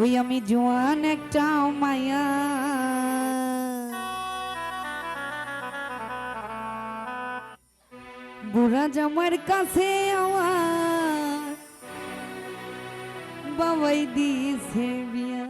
ওই আমি জোয়ান একটা মায়া। বুড়া জামার কাছে আমার বাবাই দিয়েছে বিয়া।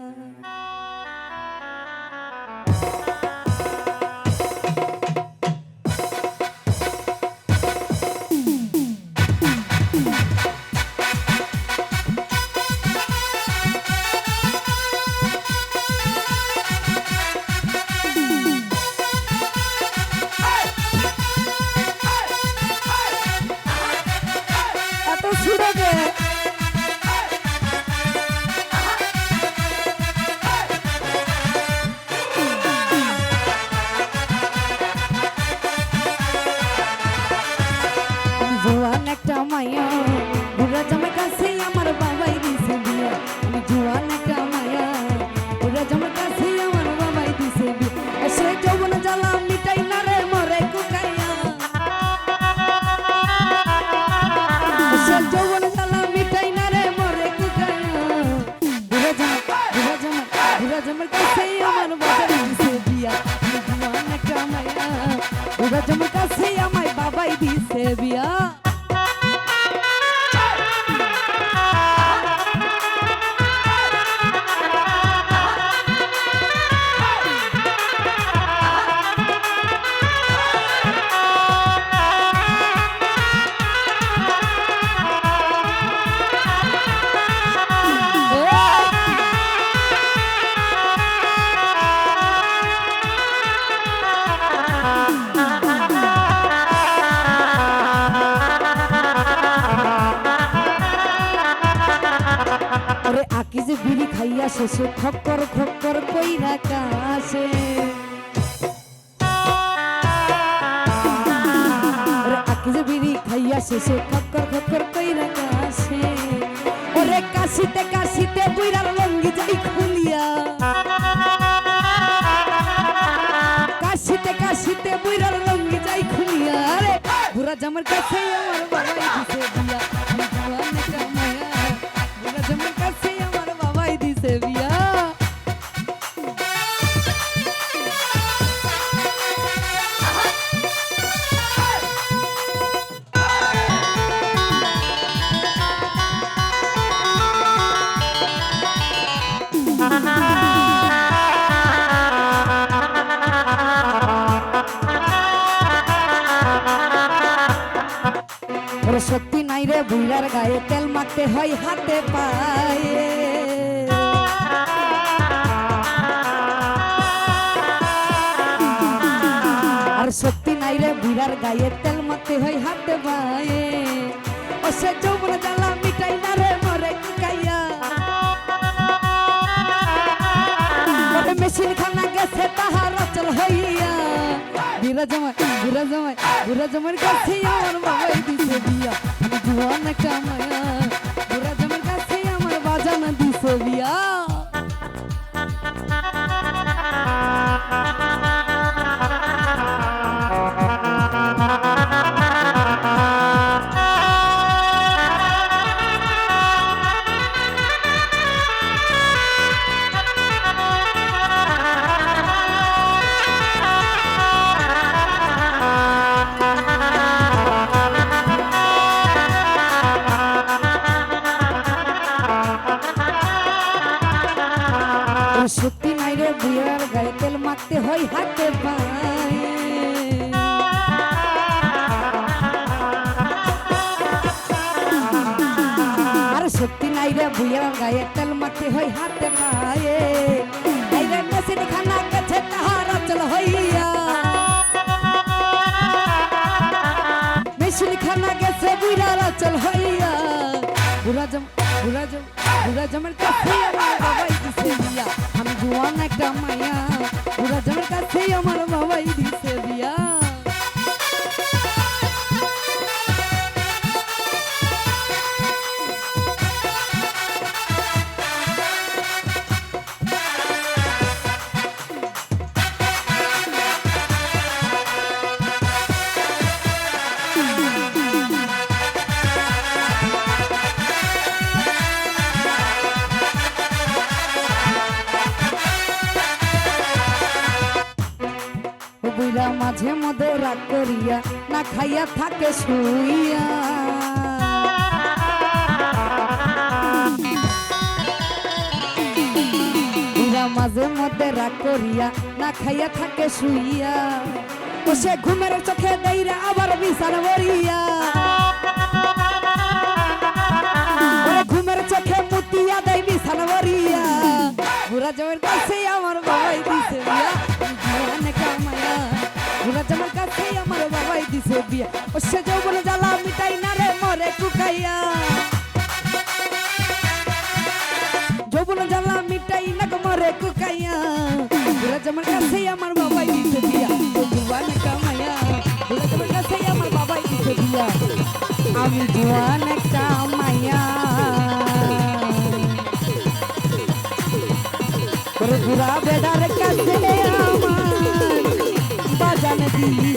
বুড়া জামাই কাছে শেষে খক্কর খক্কর কইরা কাশে। ওরে আকি যে বিড়ি খাইয়া শেষে খক্কর খক্কর কইরা কাশে। ওরে কাশিতে কাশিতে বুইরার লঙ্গি যাই খুলিয়া। কাশিতে কাশিতে বুইরার লঙ্গি যাই খুলিয়া। আরে বুড়া জামার কাছে আমার বাবাই ওরে সত্যি নাই রে বুইরার গায়ে, তেল মাখতে হয়, হাতে পায়ে। আর সত্যি নাই রে বুইরার গায়ে, তেল মাখতে হয়, হাতে পায়ে। ও সে যৌবন জ্বালা মিটাই না রে মরে ওরে মেশিন খানা গেছে, তাহার অচল হইয়া। জামাই বুড়া জামাইয়ের কাছে আমার বাবাই দিছে বিয়া। জুয়ান একটা মায়া। বুড়া জামাইয়ের কাছে আমার বাজানা দিছে বিয়া। মাখতে হয় হাতে পায়ে। আর সত্যি নাই রে বুড়ার গায়ে তেল মাখতে হয় হাতে পায়ে। আমি জোয়ান একটা মায়া। জমের কাছে আমার বাবাই দিছে বিয়া। বুড়া মাঝে মধ্যে রাগ করিয়া, না খাইয়া থাকে শুইয়া। মাঝে মধ্যে রাগ করিয়া, না খাইয়া থাকে শুইয়া। ও সে ঘুমের চোখে দেইরা আবার বিশাল ভরিয়া দিছে বিয়া ও সে যৌবন জ্বালা মিটাই না রে মরে কুকাইয়া। যৌবন জ্বালা মিটাই না গো মরে কুকাইয়া। বুড়া জমের কাছে আমার বাবাই দিছে বিয়া ও জীবনে কামায়া বুড়া কাছে আমার বাবাই দিছে বিয়া আমি জোয়ান একটা মাইয়া ওরে বুড়া বেড়ার কাছে আমার বাজান দিছে বিয়া